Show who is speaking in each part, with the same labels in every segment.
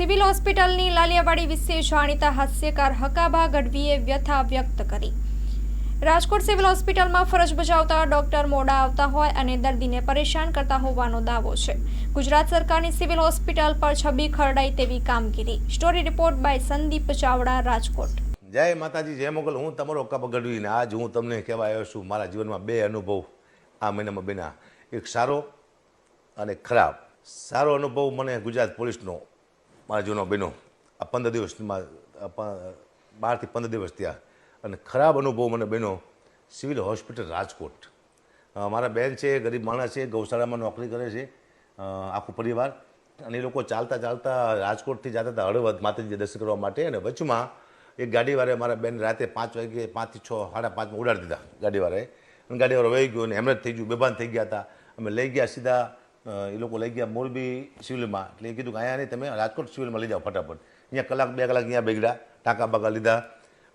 Speaker 1: Civil હોસ્પિટલની લાલિયાવાડી વિશે જાણીતા હાસ્યકાર હકાબા ગઢવીએ વ્યથા વ્યક્ત કરી. રાજકોટ સિવિલ હોસ્પિટલમાં ફરજ બજાવતા ડોક્ટર મોડા આવતા હોય અને દર્દીને પરેશાન કરતા હોવાનો દાવો છે. ગુજરાત સરકારની સિવિલ હોસ્પિટલ પર છબી ખરડાઈ તેવી કામગીરી. Story report by Sandeep Chavda, Rajkot.
Speaker 2: જય માતાજી, જય મોગલ. હું તમારો કપ ગઢવીને આજ હું તમને કહેવા આવ્યો છું, મારા જીવનમાં બે અનુભવ આ મહિનામાં બેના એક સારો અને ખરાબ. સારો અનુભવ મને ગુજરાત પોલીસનો મારા જૂનો બહેનો, આ પંદર દિવસમાં બારથી પંદર દિવસ થયા. અને ખરાબ અનુભવ મને બહેનો, સિવિલ હોસ્પિટલ રાજકોટ. મારા બેન છે, ગરીબ માણસ છે, ગૌશાળામાં નોકરી કરે છે આખું પરિવાર. અને એ લોકો ચાલતા ચાલતા રાજકોટથી જતા હતા હળવદ માતાજી દર્શન કરવા માટે. અને વચમાં એક ગાડીવાળે મારા બેન રાતે પાંચ વાગે, પાંચથી છ, સાડા પાંચમાં ઉડાડી દીધા ગાડીવાળાએ. અને ગાડીવાળો વહી ગયો અને હેમરેજ થઈ ગયું, બેભાન થઈ ગયા હતા. અમે લઈ ગયા સીધા એ લોકો લઈ ગયા મોરબી સિવિલમાં. એટલે એ કીધું કે અહીંયા તમે રાજકોટ સિવિલમાં લઈ જાઓ ફટાફટ. અહીંયા કલાક, બે કલાક અહીંયા બેગડા, ટાંકા બાકા લીધા,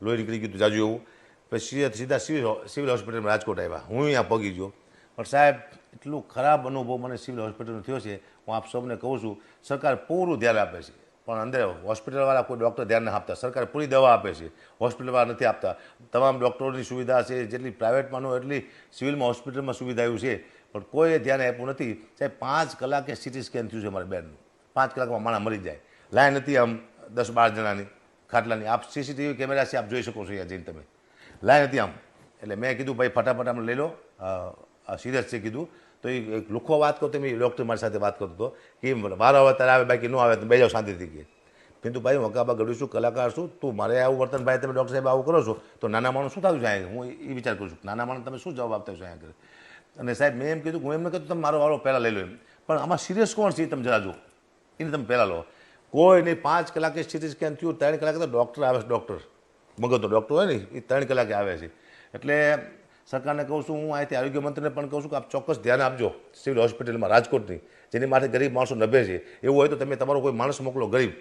Speaker 2: લોહી નીકળી ગયું જાજુ એવું. પછી સીધા સીધા સિવિલ સિવિલ હોસ્પિટલમાં રાજકોટ આવ્યા. હું અહીંયા પગી ગયો. પણ સાહેબ, એટલું ખરાબ અનુભવ મને સિવિલ હોસ્પિટલનો થયો છે. હું આપ સૌને કહું છું, સરકાર પૂરું ધ્યાન આપે છે. પણ અંદર હોસ્પિટલવાળા કોઈ ડૉક્ટર ધ્યાન ના આપતા. સરકાર પૂરી દવા આપે છે. હોસ્પિટલવાળા નથી આપતા. તમામ ડૉક્ટરોની સુવિધા છે. જેટલી પ્રાઇવેટમાં એટલી સિવિલમાં હોસ્પિટલમાં સુવિધા આવ્યું છે. પણ કોઈએ ધ્યાન આપ્યું નથી. સાહેબ, પાંચ કલાકે સિટી સ્કેન થયું છે મારા બેનનું. પાંચ કલાકમાં માણસ મરી જાય. લાઈન હતી આમ દસ બાર જણાની, ખાટલાની. આપ સીસીટીવી કેમેરા છે, આપ જોઈ શકો છો અહીંયા જઈને તમે. લાઈન હતી આમ. એટલે મેં કીધું, ભાઈ, ફટાફટ આમ લઈ લો. સિરિયસ છે કીધું. તો એ એક લુખો વાત કરતો મેં ડૉક્ટર મારી સાથે વાત કરતો હતો કે વારો આવે ત્યારે આવે, બાકી ન આવે, તો બે જાઓ શાંતિથી કે. પિંતુ ભાઈ, હું અકાબા ગઢવી છું, કલાકાર છું. તું મારે આવું વર્તન ભાઈ, તમે ડૉક્ટર સાહેબ આવું કરો છો, તો નાના માણસ શું થયું છે હું એ વિચાર કરું છું, નાના માણસ તમે શું જવાબ આપતા છો અહીંયા આગળ? અને સાહેબ, મેં એમ કીધું, હું એમને કીધું તમે મારો વાળો પહેલાં લઈ લો એમ. પણ આમાં સિરિયસ કોણ છે એ તમે જરા જુઓ. એને તમે પહેલાં લો. કોઈ નહીં, પાંચ કલાકે સિટી સ્કેન થયું, ત્રણ કલાકે તો ડૉક્ટર આવે છે ડૉક્ટર મગજનો ડૉક્ટર હોય ને, એ ત્રણ કલાકે આવે છે. એટલે સરકારને કહું છું, હું અહીંથી આરોગ્ય મંત્રીને પણ કહું છું કે આપ ચોક્કસ ધ્યાન આપજો સિવિલ હોસ્પિટલમાં, રાજકોટની, જેની માટે ગરીબ માણસો નભે છે. એવું હોય તો તમે તમારો કોઈ માણસ મોકલો, ગરીબ,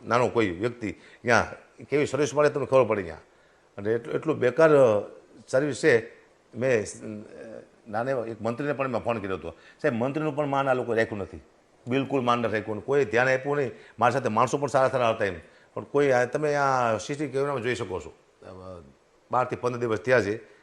Speaker 2: નાનો કોઈ વ્યક્તિ ત્યાં કેવી સર્વિસ મળે તમને ખબર પડે ત્યાં અને એટલું એટલું બેકાર સર્વિસ છે. મેં નાને, એક મંત્રીને પણ મેં ફોન કર્યો હતો. સાહેબ, મંત્રીનું પણ માન આ લોકો રાખ્યું નથી. બિલકુલ માન ન રાખ્યું કોઈ ધ્યાન આપ્યું નહીં. મારી સાથે માણસો પણ સારા સારા હતા એમ. પણ કોઈ તમે આ સીસી કેમેરામાં જોઈ શકો છો. બારથી પંદર દિવસ થયા છે.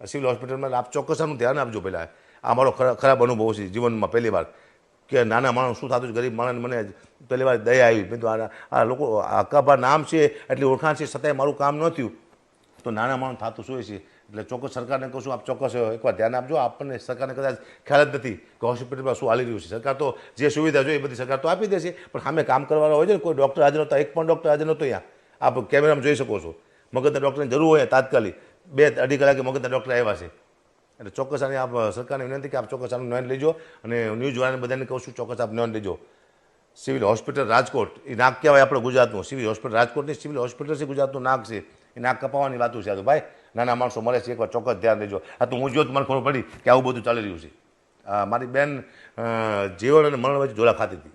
Speaker 2: સિવિલ હોસ્પિટલમાં આપ ચોક્કસ આનું ધ્યાન આપજો પહેલાં. આ મારો ખરાબ અનુભવ છે જીવનમાં પહેલી વાર. કે નાના માણસ શું થતું છે? ગરીબ માણસ મને પહેલી વાર દયા આવી. કીધું આ લોકો અકાબા નામ છે, એટલી ઓળખાણ છે, છતાંય મારું કામ ન થયું તો નાના માણસ થતું શું છે એટલે ચોક્કસ સરકારને કહું છું, આપ ચોક્કસ, એકવાર ધ્યાન આપજો. આપણને સરકારને કદાચ ખ્યાલ જ નથી કે હોસ્પિટલમાં શું હાલી રહ્યું છે. સરકાર તો જે સુવિધા જોઈએ બધી સરકાર તો આપી દેશે. પણ સામે કામ કરવાના હોય છે કોઈ ડૉક્ટર હાજર નહોતા, એક પણ ડૉક્ટર હાજર નહોતો અહીંયા. આપ કેમેરામાં જોઈ શકો છો. મગજના ડૉક્ટરની જરૂર હોય તાત્કાલિક. બે અઢી કલાકે મગજના ડૉક્ટર આવ્યા છે. એટલે ચોક્કસ આની આપ સરકારને વિનંતી કે આપ ચોક્કસ આનું નોંધ લેજો અને ન્યૂઝ વાળાને બધાને કહું છું, ચોક્કસ આપ નોંધ લેજો. સિવિલ હોસ્પિટલ રાજકોટ, એ નાક કહેવાય આપણે ગુજરાતનું. સિવિલ હોસ્પિટલ રાજકોટની સિવિલ હોસ્પિટલ છે, ગુજરાતનું નાક છે. એ નાક કપાવવાની વાતું છે. આ તો ભાઈ, નાના માણસો મળે છે, એકવાર ચોક્કસ ધ્યાન દેજો. આ તો હું જો મને ખબર પડી કે આવું બધું ચાલી રહ્યું છે. મારી બેન જીવન અને મરણ વચ્ચે ઝોલા ખાતી હતી.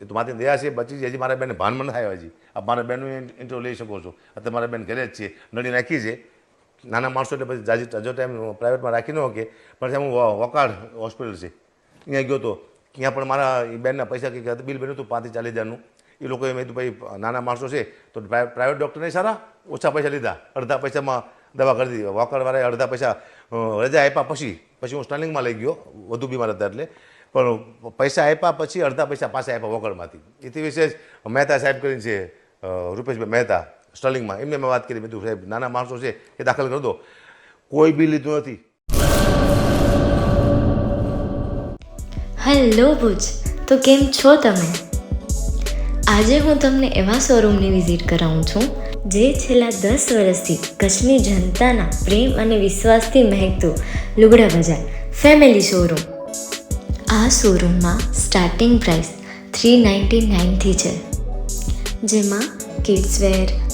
Speaker 2: એ તો મારી દયા છે, બચી છે. હજી મારા બેન ભાનમાં નથી આવ્યા હજી. આ મારા બેનનું ઇન્ટરવ્યુ લઈ શકો છો. અત્યારે મારા બેન ઘરે જ છે. નડી નાખી છે. નાના માણસો એટલે પછી જાજી હજુ ટાઈમ પ્રાઇવેટમાં રાખી ન શકે પણ હું વ- વકાળ હોસ્પિટલ છે. ત્યાં ગયો તો ત્યાં પણ મારા બેનના પૈસા કંઈક હતું, બિલ બન્યું હતું પાંત્રીસ ચાલીસ હજારનું. એ લોકોએ મેં ભાઈ નાના માણસો છે તો પ્રાઇવેટ ડૉક્ટરને સારા? ઓછા પૈસા લીધા. અડધા પૈસામાં દવા કરી દીધી. વોકરવાળાએ અડધા પૈસા રજા આપ્યા પછી પછી હું સ્ટાર્લિંગમાં લઈ ગયો વધુ બીમાર હતા એટલે. પણ પૈસા આપ્યા પછી અડધા પૈસા પાછા આપ્યા વોકરમાંથી એથી વિશેષ મહેતા સાહેબ કરીને છે રૂપેશભાઈ મહેતા. સ્ટર્લિંગમાં એમને મેં વાત કરી, મેં સાહેબ, નાના માણસો છે, એ દાખલ કરી દો કોઈ બી લીધું નથી.
Speaker 3: હેલો ભુજ. તો કેમ છો તમે? આજે હું તમને એવા શોરૂમની વિઝિટ કરાવું છું, જે છેલ્લા દસ વર્ષથી કચ્છની જનતાના પ્રેમ અને વિશ્વાસથી મહેકતું લુગડા બજાર ફેમિલી શોરૂમ આ શોરૂમમાં સ્ટાર્ટિંગ પ્રાઇસ થ્રી નાઇન્ટી નાઇનથી છે. જેમાં
Speaker 4: kids wear